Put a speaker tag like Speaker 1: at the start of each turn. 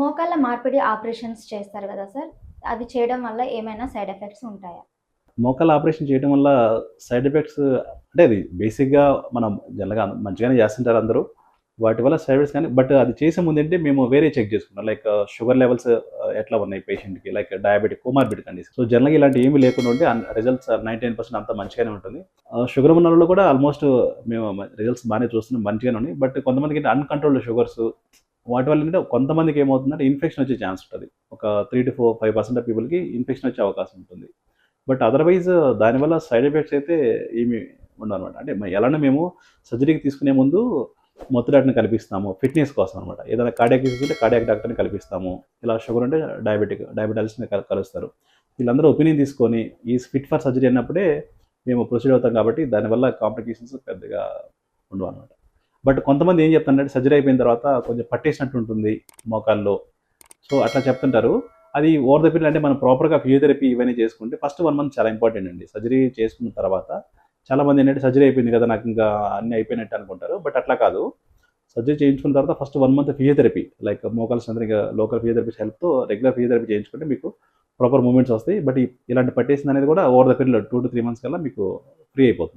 Speaker 1: మోకాళ్ళ మార్పిడి ఆపరేషన్స్ చేస్తారు కదా సార్? అవి చేయడం వల్ల ఏమైనా సైడ్ ఎఫెక్ట్స్ ఉంటాయా?
Speaker 2: మోకాళ్ళ ఆపరేషన్ చేయడం వల్ల సైడ్ ఎఫెక్ట్స్ అంటే అది బేసిక్గా మనం జనరల్గా మంచిగానే చేస్తుంటారు అందరూ. వాటి వల్ల సైడ్ ఎఫెక్ట్స్ కానీ బట్ అది చేసే ముందు ఏంటి మేము వేరే చెక్ చేసుకున్నాం like uh, sugar levels uh, ఎట్లా ఉన్నాయి పేషెంట్కి? Like diabetic comorbid condition. So జనరల్గా ఇలాంటి ఏమి లేకుండా ఉంటే రిజల్ట్స్ నైంటీ నైన్ పర్సెంట్ అంతా మంచిగానే ఉంటుంది. Uh, షుగర్ ఉన్న వాళ్ళు కూడా ఆల్మోస్ట్ మేము రిజల్ట్స్ బాగానే చూస్తున్నాం మంచిగానే ఉన్నాయి. బట్ కొంతమందికి అన్కంట్రోల్డ్ షుగర్స్ వాటి వల్ల ఏంటంటే కొంతమందికి ఏమవుతుందంటే ఇన్ఫెక్షన్ వచ్చే ఛాన్స్ ఉంటుంది. ఒక three to four five percent of పీపుల్కి ఇన్ఫెక్షన్ వచ్చే అవకాశం ఉంటుంది. బట్ అదర్వైజ్ దానివల్ల సైడ్ ఎఫెక్ట్స్ అయితే ఏమి ఉండవు అనమాట అంటే ఎలానే మేము సర్జరీకి తీసుకునే ముందు మొత్తం డాక్టర్ని కల్పిస్తాము. ఫిట్నెస్ కోసం అనమాట ఏదైనా కార్డియాక్ ఉంటే కార్డియాక్ డాక్టర్ని కల్పిస్తాము. ఇలా షుగర్ ఉంటే డయాబెటిక్ డయాబెటాలజిస్ట్ని కలుస్తారు. వీళ్ళందరూ ఒపీనియన్ తీసుకొని ఈ ఫిట్ ఫర్ సర్జరీ అన్నప్పుడే మేము ప్రొసీడ్ అవుతాం కాబట్టి దానివల్ల కాంప్లికేషన్స్ పెద్దగా ఉండవు అనమాట బట్ కొంతమంది ఏం చెప్తారంటే సర్జరీ అయిపోయిన తర్వాత కొంచెం పట్టేసినట్టు ఉంటుంది మోకాల్లో. సో అట్లా చెప్తుంటారు. అది ఓవర్ ద పీరియడ్ అంటే మనం ప్రాపర్గా ఫిజియోథెరపీ ఇవన్నీ చేసుకుంటే ఫస్ట్ వన్ మంత్ చాలా ఇంపార్టెంట్ అండి. సర్జరీ చేసుకున్న తర్వాత చాలా మంది ఏంటంటే సర్జరీ అయిపోయింది కదా నాకు ఇంకా అన్ని అయిపోయినట్టు అనుకుంటారు. బట్ అట్లా కాదు. సర్జరీ చేయించుకున్న తర్వాత first one month physiotherapy like మోకాల్స్ అందరికీ లోకల్ ఫిజియోథెరపీస్ హెల్ప్తో రెగ్యులర్ ఫిజియోథెరపీ చేయించుకుంటే మీకు ప్రాపర్ మూమెంట్స్ వస్తాయి. బట్ ఇలాంటి పట్టేసింది అనేది కూడా over the period two to three months కల్లా మీకు ఫ్రీ అయిపోతుంది.